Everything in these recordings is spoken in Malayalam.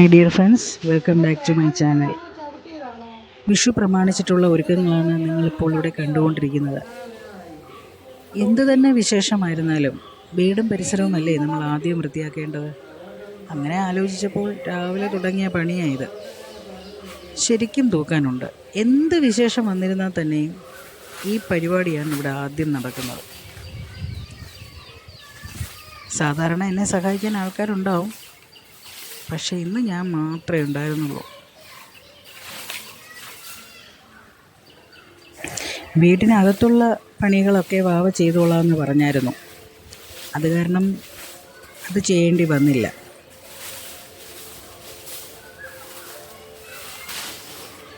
My dear friends welcome back to my channel Vishu പ്രമാണിച്ചിട്ടുള്ള ഒരുക്കങ്ങളാണ് നിങ്ങളിപ്പോൾ ഇവിടെ കണ്ടുകൊണ്ടിരിക്കുന്നത്. എന്ത് തന്നെ വിശേഷമായിരുന്നാലും വീടും പരിസരവുമല്ലേ നമ്മൾ ആദ്യം വൃത്തിയാക്കേണ്ടത്? അങ്ങനെ ആലോചിച്ചപ്പോൾ രാവിലെ തുടങ്ങിയ പണിയായത് ശരിക്കും തൂക്കാനുണ്ട്. എന്ത് വിശേഷം വന്നിരുന്നാൽ തന്നെയും ഈ പരിപാടിയാണ് ഇവിടെ ആദ്യം നടക്കുന്നത്. സാധാരണ എന്നെ സഹായിക്കാൻ ആൾക്കാരുണ്ടാവും. പക്ഷേ ഇന്ന് ഞാൻ മാത്രമേ ഉണ്ടായിരുന്നുള്ളൂ. വീട്ടിനകത്തുള്ള പണികളൊക്കെ വാവ ചെയ്തോളാമെന്ന് പറഞ്ഞായിരുന്നു. അത് കാരണം അത് ചെയ്യേണ്ടി വന്നില്ല.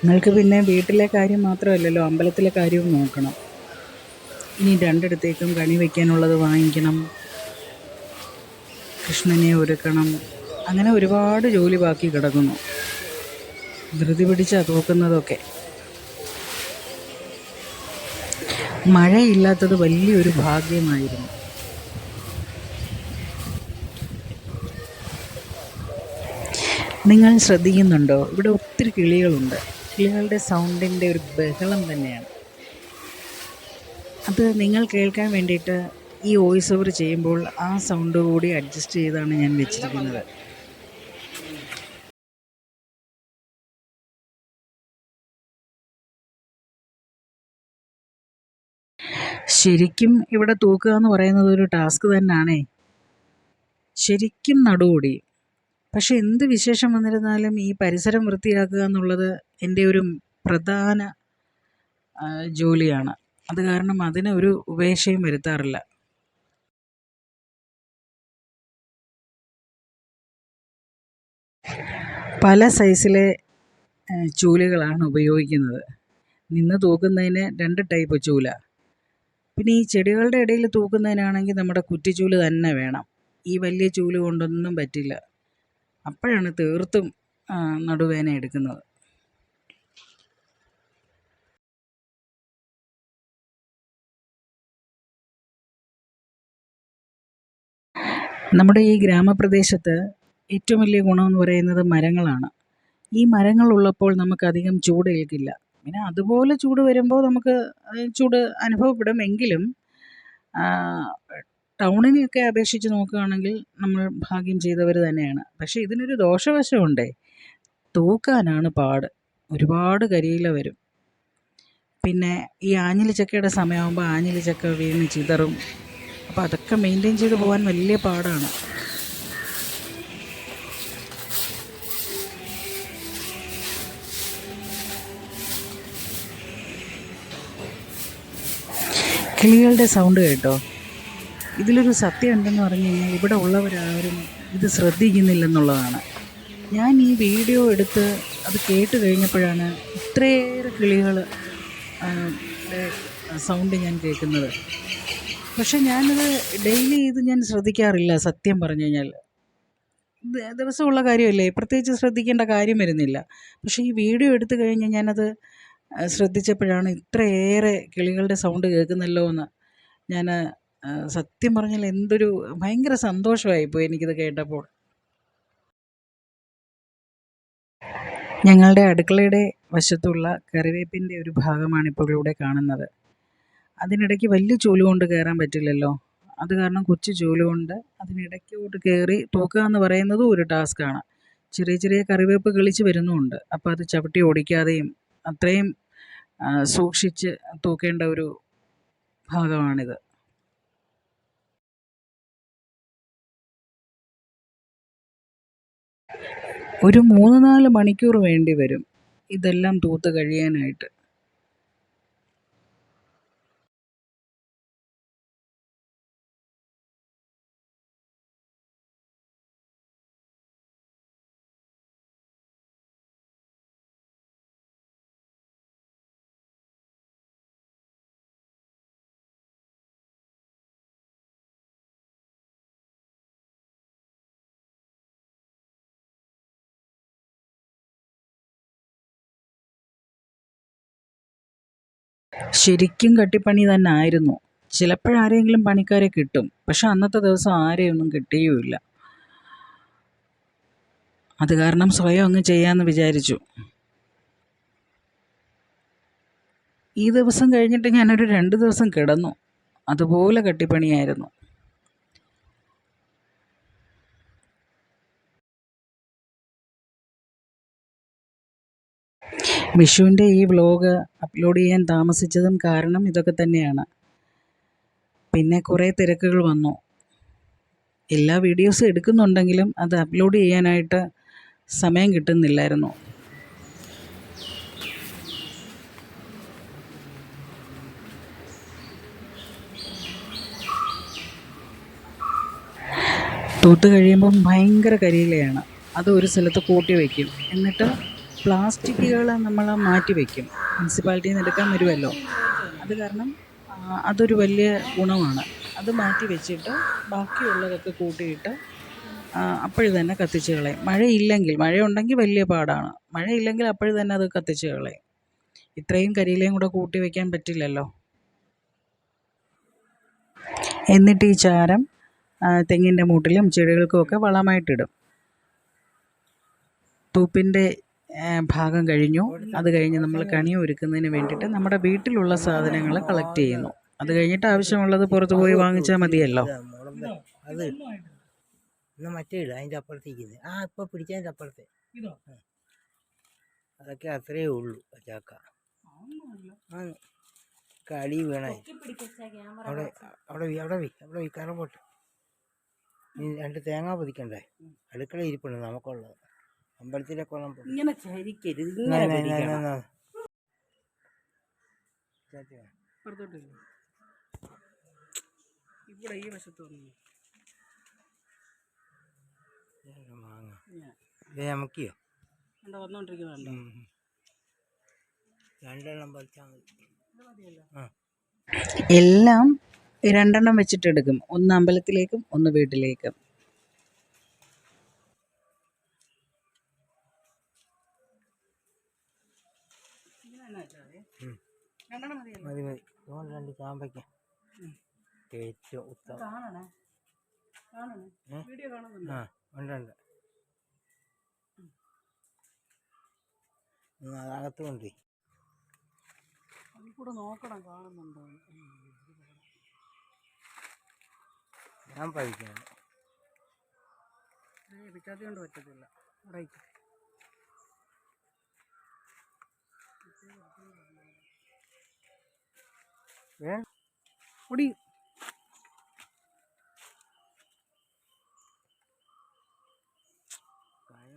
നിങ്ങൾക്ക് പിന്നെ വീട്ടിലെ കാര്യം മാത്രമല്ലല്ലോ അമ്പലത്തിലെ കാര്യവും നോക്കണം. ഇനി രണ്ടിടത്തേക്കും കണി വയ്ക്കാനുള്ളത് വാങ്ങിക്കണം. കൃഷ്ണനെ ഒരുക്കണം. അങ്ങനെ ഒരുപാട് ജോലി ബാക്കി കിടക്കുന്നു. ധൃതി പിടിച്ചാ തൂക്കുന്നതൊക്കെ മഴയില്ലാത്തത് വലിയൊരു ഭാഗ്യമായിരുന്നു. നിങ്ങൾ ശ്രദ്ധിക്കുന്നുണ്ടോ? ഇവിടെ ഒത്തിരി കിളികളുണ്ട്. കിളികളുടെ സൗണ്ടിന്റെ ഒരു ബഹളം തന്നെയാണ്. അത് നിങ്ങൾ കേൾക്കാൻ വേണ്ടിയിട്ട് ഈ വോയിസ് ഓവർ ചെയ്യുമ്പോൾ ആ സൗണ്ട് കൂടി അഡ്ജസ്റ്റ് ചെയ്താണ് ഞാൻ വെച്ചിരിക്കുന്നത്. ശരിക്കും ഇവിടെ തൂക്കുക എന്ന് പറയുന്നത് ഒരു ടാസ്ക് തന്നെയാണേ ശരിക്കും നടുകൂടി. പക്ഷെ എന്ത് വിശേഷം വന്നിരുന്നാലും ഈ പരിസരം വൃത്തിയാക്കുക എന്നുള്ളത് എന്റെ ഒരു പ്രധാന ജോലിയാണ്. അത് കാരണം അതിന് ഒരു ഉപേക്ഷയും വരുത്താറില്ല. പല സൈസിലെ ചൂലുകളാണ് ഉപയോഗിക്കുന്നത്. നിന്ന് തൂക്കുന്നതിന് രണ്ട് ടൈപ്പ് ചൂല. പിന്നെ ഈ ചെടികളുടെ ഇടയിൽ തൂക്കുന്നതിനാണെങ്കിൽ നമ്മുടെ കുറ്റിച്ചൂൽ തന്നെ വേണം. ഈ വലിയ ചൂൽ കൊണ്ടൊന്നും പറ്റില്ല. അപ്പോഴാണ് തീർത്തും നടുവേന എടുക്കുന്നത്. നമ്മുടെ ഈ ഗ്രാമപ്രദേശത്ത് ഏറ്റവും വലിയ ഗുണമെന്ന് പറയുന്നത് മരങ്ങളാണ്. ഈ മരങ്ങളുള്ളപ്പോൾ നമുക്കധികം ചൂട് ഏൽക്കില്ല. പിന്നെ അതുപോലെ ചൂട് വരുമ്പോൾ നമുക്ക് ചൂട് അനുഭവപ്പെടും. എങ്കിലും ടൗണിനെയൊക്കെ അപേക്ഷിച്ച് നോക്കുകയാണെങ്കിൽ നമ്മൾ ഭാഗ്യം ചെയ്തവർ തന്നെയാണ്. പക്ഷേ ഇതിനൊരു ദോഷവശമുണ്ടേ. തൂക്കാനാണ് പാട്. ഒരുപാട് കരിയില വരും. പിന്നെ ഈ ആഞ്ഞിലി ചക്കയുടെ സമയമാകുമ്പോൾ ആഞ്ഞിലി ചക്ക വീണ് ചിതറും. അപ്പോൾ അതൊക്കെ മെയിന്റെയിൻ ചെയ്ത് പോകാൻ വലിയ പാടാണ്. കിളികളുടെ സൗണ്ട് കേട്ടോ. ഇതിലൊരു സത്യം എന്തെന്ന് പറഞ്ഞു കഴിഞ്ഞാൽ ഇവിടെ ഉള്ളവരാരും ഇത് ശ്രദ്ധിക്കുന്നില്ലെന്നുള്ളതാണ്. ഞാൻ ഈ വീഡിയോ എടുത്ത് അത് കേട്ട് കഴിഞ്ഞപ്പോഴാണ് ഇത്രയേറെ കിളികൾ സൗണ്ട് ഞാൻ കേൾക്കുന്നത്. പക്ഷെ ഞാനത് ഡെയിലി ഇത് ഞാൻ ശ്രദ്ധിക്കാറില്ല സത്യം പറഞ്ഞു കഴിഞ്ഞാൽ. ദിവസമുള്ള കാര്യമല്ലേ പ്രത്യേകിച്ച് ശ്രദ്ധിക്കേണ്ട കാര്യം വരുന്നില്ല. പക്ഷേ ഈ വീഡിയോ എടുത്തു കഴിഞ്ഞാൽ ഞാനത് ശ്രദ്ധിച്ചപ്പോഴാണ് ഇത്രയേറെ കിളികളുടെ സൗണ്ട് കേൾക്കുന്നല്ലോ എന്ന്. ഞാൻ സത്യം പറഞ്ഞാൽ എന്തൊരു ഭയങ്കര സന്തോഷമായിപ്പോയി എനിക്കിത് കേട്ടപ്പോൾ. ഞങ്ങളുടെ അടുക്കളയുടെ വശത്തുള്ള കറിവേപ്പിന്റെ ഒരു ഭാഗമാണ് ഇപ്പോൾ ഇവിടെ കാണുന്നത്. അതിനിടയ്ക്ക് വലിയ ചൂൽ കൊണ്ട് കയറാൻ പറ്റില്ലല്ലോ. അത് കാരണം കൊച്ചു ചൂൽ കൊണ്ട് അതിനിടയ്ക്കോട്ട് കയറി തൂക്കുക എന്ന് പറയുന്നതും ഒരു ടാസ്ക്കാണ്. ചെറിയ ചെറിയ കറിവേപ്പ് കിളിച്ച് വരുന്നുമുണ്ട്. അപ്പോൾ അത് ചവിട്ടി ഓടിക്കാതെയും അത്രയും സൂക്ഷിച്ച് തൂക്കേണ്ട ഒരു ഭാഗമാണിത്. ഒരു മൂന്ന് നാല് മണിക്കൂർ വേണ്ടി വരും ഇതെല്ലാം തൂത്ത് കഴിയാനായിട്ട്. ശരിക്കും കട്ടിപ്പണി തന്നെ ആയിരുന്നു ചിലപ്പോഴാരെങ്കിലും പണിക്കാരെ കിട്ടും. പക്ഷെ അന്നത്തെ ദിവസം ആരെയൊന്നും കിട്ടുകയുമില്ല അത് കാരണം സ്വയം അങ്ങ് ചെയ്യാമെന്ന് വിചാരിച്ചു. ഈ ദിവസം കഴിഞ്ഞിട്ട് ഞാനൊരു രണ്ട് ദിവസം കിടന്നു. അതുപോലെ കട്ടിപ്പണിയായിരുന്നു. വിഷുവിന്റെ ഈ വ്ലോഗ് അപ്ലോഡ് ചെയ്യാൻ താമസിച്ചതും കാരണം ഇതൊക്കെ തന്നെയാണ്. പിന്നെ കുറേ തിരക്കുകൾ വന്നു. എല്ലാ വീഡിയോസും എടുക്കുന്നുണ്ടെങ്കിലും അത് അപ്ലോഡ് ചെയ്യാനായിട്ട് സമയം കിട്ടുന്നില്ലായിരുന്നു. തൂത്ത് കഴിയുമ്പം ഭയങ്കര കരിയിലയാണ്. അത് ഒരു സ്ഥലത്ത് കൂട്ടി വയ്ക്കും. എന്നിട്ട് പ്ലാസ്റ്റിക്കുകൾ നമ്മൾ മാറ്റി വയ്ക്കും മുനിസിപ്പാലിറ്റിയിൽ നിന്ന് എടുക്കാൻ വരുമല്ലോ. അത് കാരണം അതൊരു വലിയ ഗുണമാണ്. അത് മാറ്റി വെച്ചിട്ട് ബാക്കിയുള്ളതൊക്കെ കൂട്ടിയിട്ട് അപ്പോഴ് തന്നെ കത്തിച്ച് കളയും. മഴയില്ലെങ്കിൽ മഴയുണ്ടെങ്കിൽ വലിയ പാടാണ്. മഴയില്ലെങ്കിൽ അപ്പോഴ് തന്നെ അത് കത്തിച്ച് കളയും. ഇത്രയും കരിയിലയും കൂടെ കൂട്ടി വയ്ക്കാൻ പറ്റില്ലല്ലോ. എന്നിട്ട് ഈ ചാരം തെങ്ങിന്റെ മൂട്ടിലും ചെടികൾക്കുമൊക്കെ വളമായിട്ടിടും. തൂപ്പിന്റെ ഭാഗം കഴിഞ്ഞു. അത് കഴിഞ്ഞ് നമ്മൾ കണി ഒരുക്കുന്നതിന് വേണ്ടിയിട്ട് നമ്മുടെ വീട്ടിലുള്ള സാധനങ്ങൾ കളക്ട് ചെയ്യുന്നു. അത് കഴിഞ്ഞിട്ട് ആവശ്യമുള്ളത് പുറത്ത് പോയി വാങ്ങിച്ചാൽ മതിയല്ലോ. അത് മറ്റേ ഇടുക അതിന്റെ അപ്പുറത്തേക്ക് ആ ഇപ്പൊ പിടിച്ചതിന്റെ അപ്പുറത്തെ. അതൊക്കെ അത്രയേ ഉള്ളൂ ചാക്ക കളി വീണേ. അവിടെ അവിടെ അവിടെ വി അവിടെ വീ കറ പോട്ടെ. നീ രണ്ട് തേങ്ങ പൊതിക്കണ്ടേ? അടുക്കള ഇരിപ്പുണ്ട് നമുക്കുള്ളത്. അമ്പലത്തിലെ കുളം. ഇങ്ങനെ ചരിക്കരുത് എന്നാ. ചാച്ചി ഇവിടെ ഈ വശത്ത് ഇതൊരു മാങ്ങ. ഇത് നമുക്കിയോ? വന്നുകൊണ്ടിരിക്കുന്നുണ്ടോ ഉം. രണ്ടെണ്ണം പറിച്ചാൽ മതി. ആ. എല്ലാം രണ്ടെണ്ണം വെച്ചിട്ടെടുക്കും. ഒന്ന് അമ്പലത്തിലേക്കും ഒന്ന് വീട്ടിലേക്കും. മതി മതി. ഇതുകൊണ്ട് രണ്ട് ചാമ്പയ്ക്ക. ഏറ്റവും ഉത്തമം? ആ ഉണ്ട് ഉണ്ട്. ഉം, അതകത്ത് കൊണ്ട്. കൂടെ നോക്കണം കാണുന്നുണ്ടോ? ഞാൻ പഴിക്കാണ്. പിച്ചാത്തി കൊണ്ട് പറ്റത്തില്ല. ഏ? കായ.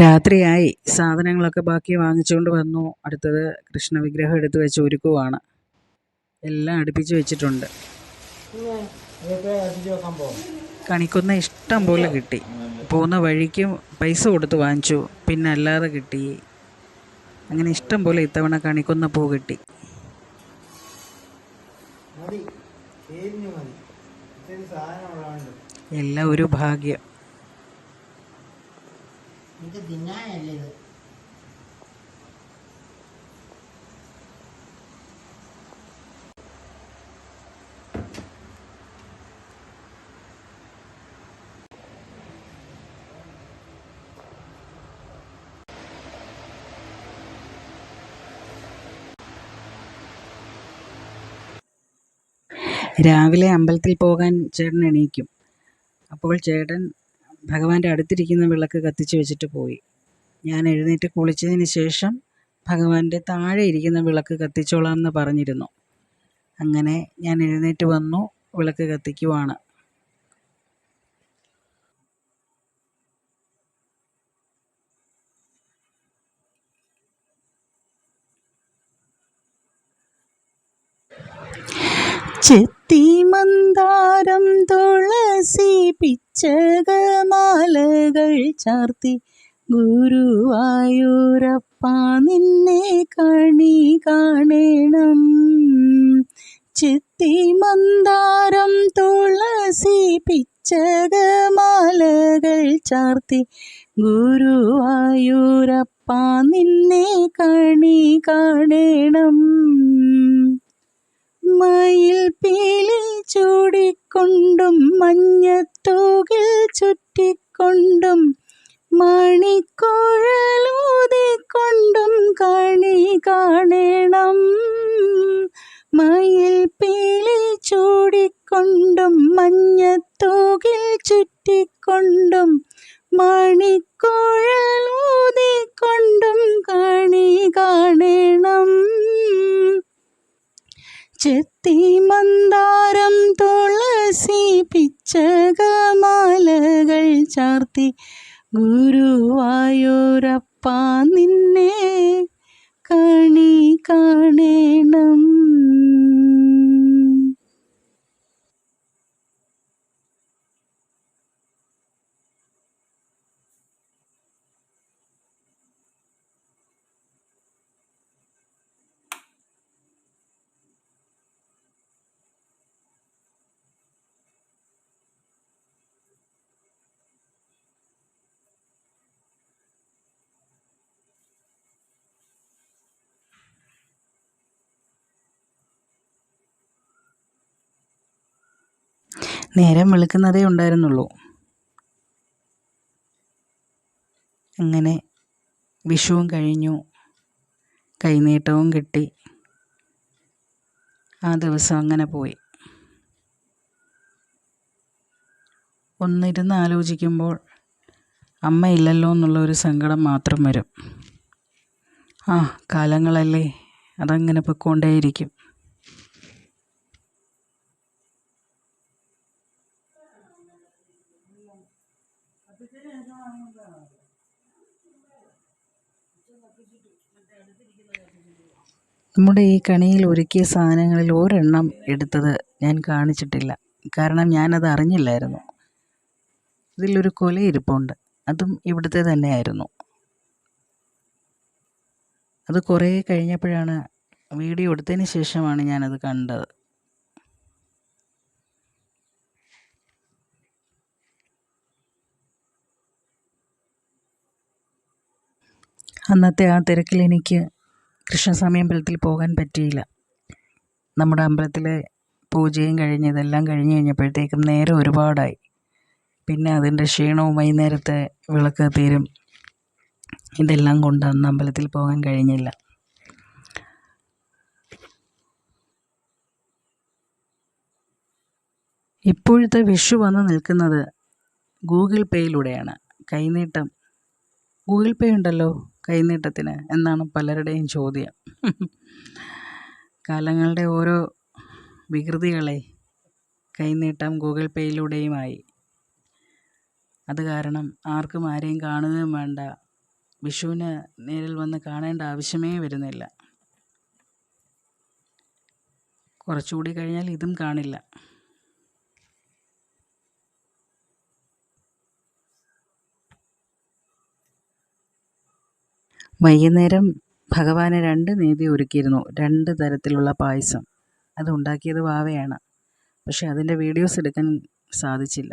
രാത്രിയായി സാധനങ്ങളൊക്കെ ബാക്കി വാങ്ങിച്ചുകൊണ്ട് വന്നു. അടുത്തത് കൃഷ്ണവിഗ്രഹം എടുത്ത് വെച്ച് ഒരുക്കുവാണ്. എല്ലാം അടുപ്പിച്ച് വെച്ചിട്ടുണ്ട്. കണിക്കൊന്ന ഇഷ്ടം പോലെ കിട്ടി. പോകുന്ന വഴിക്ക് പൈസ കൊടുത്ത് വാങ്ങിച്ചു. പിന്നെ അല്ലാതെ കിട്ടി. അങ്ങനെ ഇഷ്ടം പോലെ ഇത്തവണ കണിക്കുന്ന പൂ കിട്ടി. എല്ലാം ഒരു ഭാഗ്യം. ഇത് തിന്നാനല്ലേ രാവിലെ അമ്പലത്തിൽ പോകാൻ ചേട്ടൻ എണീക്കും. അപ്പോൾ ചേട്ടൻ ഭഗവാന്റെ അടുത്തിരിക്കുന്ന വിളക്ക് കത്തിച്ച് വെച്ചിട്ട് പോയി. ഞാൻ എഴുന്നേറ്റ് കുളിച്ചതിന് ശേഷം ഭഗവാന്റെ താഴെ ഇരിക്കുന്ന വിളക്ക് കത്തിച്ചോളാം എന്ന് പറഞ്ഞിരുന്നു. അങ്ങനെ ഞാൻ എഴുന്നേറ്റ് വന്നു വിളക്ക് കത്തിക്കുവാണ്. ചെത്തി മന്ദാരം തുളസി പിച്ചകമാലകൾ ചാർത്തി. ഗുരുവായൂരപ്പ നിന്നെ കണി കാണണം. ചെത്തി മന്ദാരം തുളസി പിച്ചകമാലകൾ ചാർത്തി. ഗുരുവായൂരപ്പ നിന്നെ കണി കാണണം. മയിൽ പീലിൽ ചൂടിക്കൊണ്ടും മഞ്ഞത്തൂകിൽ ചുറ്റിക്കൊണ്ടും മണിക്കുഴലൂതിക്കൊണ്ടും കണി കാണണം. മയിൽ പീലിൽ ചൂടിക്കൊണ്ടും മഞ്ഞത്തൂകിൽ ചുറ്റിക്കൊണ്ടും മണിക്കുഴലൂതിക്കൊണ്ടും കണി കാണണം. ചെത്തി മന്ദാരം തുളസി പിച്ചകമാലകൾ ചാർത്തി ഗുരുവായൂരപ്പ നിന്നെ കണി കാണണം. നേരം വെളുക്കുന്നതേ ഉണ്ടായിരുന്നുള്ളൂ. അങ്ങനെ വിഷുവും കഴിഞ്ഞു. കൈനീട്ടവും കിട്ടി. ആ ദിവസം അങ്ങനെ പോയി. ഒന്നിരുന്ന് ആലോചിക്കുമ്പോൾ അമ്മയില്ലല്ലോ എന്നുള്ള ഒരു സങ്കടം മാത്രം വരും. ആ കാലങ്ങളല്ലേ. അതങ്ങനെ പൊയ്ക്കൊണ്ടേയിരിക്കും. നമ്മുടെ ഈ കണിയിൽ ഒരുക്കിയ സാധനങ്ങളിൽ ഒരെണ്ണം എടുത്തത് ഞാൻ കാണിച്ചിട്ടില്ല. കാരണം ഞാനത് അറിഞ്ഞില്ലായിരുന്നു. ഇതിലൊരു കൊല അതും ഇവിടുത്തെ തന്നെയായിരുന്നു. അത് കുറേ കഴിഞ്ഞപ്പോഴാണ് വീഡിയോ എടുത്തതിന് ശേഷമാണ് ഞാനത് കണ്ടത്. അന്നത്തെ ആ തിരക്കിൽ എനിക്ക് കൃഷ്ണസ്വാമി അമ്പലത്തിൽ പോകാൻ പറ്റിയില്ല. നമ്മുടെ അമ്പലത്തിലെ പൂജയും കഴിഞ്ഞ് ഇതെല്ലാം കഴിഞ്ഞ് കഴിഞ്ഞപ്പോഴത്തേക്കും നേരെ ഒരുപാടായി. പിന്നെ അതിന്റെ ക്ഷീണവും വൈകുന്നേരത്തെ വിളക്ക് തീരും. ഇതെല്ലാം കൊണ്ട് അന്ന് അമ്പലത്തിൽ പോകാൻ കഴിഞ്ഞില്ല. ഇപ്പോഴത്തെ വിഷു വന്ന് നിൽക്കുന്നത് ഗൂഗിൾ പേയിലൂടെയാണ്. കൈനീട്ടം. ഗൂഗിൾ പേ ഉണ്ടല്ലോ. കൈനീട്ടത്തിന് എന്നാണ് പലരുടെയും ചോദ്യം. കാലങ്ങളുടെ ഓരോ വികൃതികളെ കൈനീട്ടം ഗൂഗിൾ പേയിലൂടെയുമായി. അത് കാരണം ആർക്കും ആരെയും കാണുകയും വേണ്ട. വിഷുവിന് നേരിൽ വന്ന് കാണേണ്ട ആവശ്യമേ വരുന്നില്ല. കുറച്ചുകൂടി കഴിഞ്ഞാൽ ഇതും കാണില്ല. വൈകുന്നേരം ഭഗവാന് രണ്ട് നേതി ഒരുക്കിയിരുന്നു. രണ്ട് തരത്തിലുള്ള പായസം. അത് ഉണ്ടാക്കിയത് വാവയാണ്. പക്ഷെ അതിന്റെ വീഡിയോസ് എടുക്കാൻ സാധിച്ചില്ല.